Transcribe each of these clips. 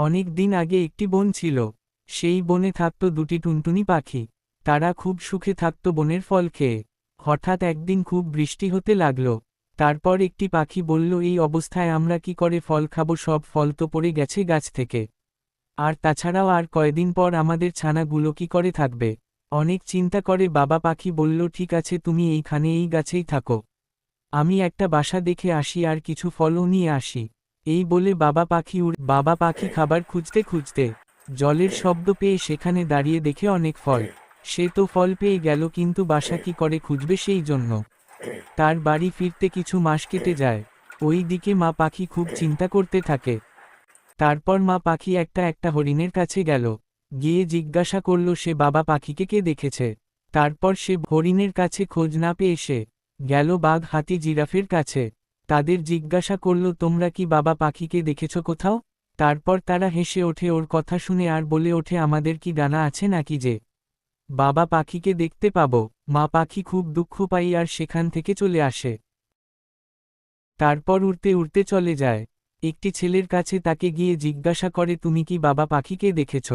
অনেক দিন আগে একটি বন ছিল। সেই বনে থাকত দুটি টুনটুনি পাখি। তারা খুব সুখে থাকত বনের ফল খেয়ে। হঠাৎ একদিন খুব বৃষ্টি হতে লাগল। তারপর একটি পাখি বলল, এই অবস্থায় আমরা কি করে ফল খাব? সব ফল তো পড়ে গেছে গাছ থেকে। আর তাছাড়াও আর কয়দিন পর আমাদের ছানাগুলো কি করে থাকবে? অনেক চিন্তা করে বাবা পাখি বলল, ঠিক আছে, তুমি এইখানে এই গাছেই থাকো। আমি একটা বাসা দেখে আসি আর কিছু ফলও নিয়ে আসি। এই বলে বাবা পাখি উড়, বাবা পাখি খাবার খুঁজতে খুঁজতে জলের শব্দ পেয়ে সেখানে দাঁড়িয়ে দেখে অনেক ফল। সে তো ফল পেয়ে গেল, কিন্তু বাসা কি করে খুঁজবে সেই জন্য? তার বাড়ি ফিরতে কিছু মাস কেটে যায়। ওই দিকে মা পাখি খুব চিন্তা করতে থাকে। তারপর মা পাখি একটা একটা হরিণের কাছে গেল। গিয়ে জিজ্ঞাসা করল, সে বাবা পাখিকে কে দেখেছে? তারপর সে হরিণের কাছে খোঁজ না পেয়ে সে গেল বাঘ হাতি জিরাফের কাছে। তাদের জিজ্ঞাসা করল, তোমরা কি বাবা পাখিকে দেখেছ কোথাও? তারপর তারা হেসে ওঠে, ওর কথা শুনে আর বলে ওঠে, আমাদের কি ডানা আছে নাকি যে? বাবা পাখিকে দেখতে পাব। মা পাখি খুব দুঃখ পাই আর সেখান থেকে চলে আসে। তারপর উড়তে উড়তে চলে যায়। একটি ছেলের কাছে তাকে গিয়ে জিজ্ঞাসা করে, তুমি কি বাবা পাখিকে দেখেছ?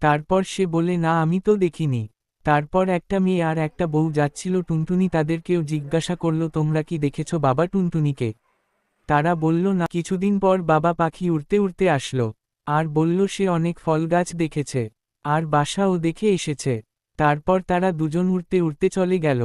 তারপর সে বলে, না, আমি তো দেখিনি। তারপর একটা মেয়ে আর একটা বউ যাচ্ছিল টুনটুনি তাদেরকেও জিজ্ঞাসা করল, তোমরা কি দেখেছ বাবা টুনটুনিকে? তারা বলল, না। কিছুদিন পর বাবা পাখি উড়তে উড়তে আসলো। আর বলল, সে অনেক ফল গাছ দেখেছে, আর বাসাও দেখে এসেছে। তারপর তারা দুজন উড়তে উড়তে চলে গেল।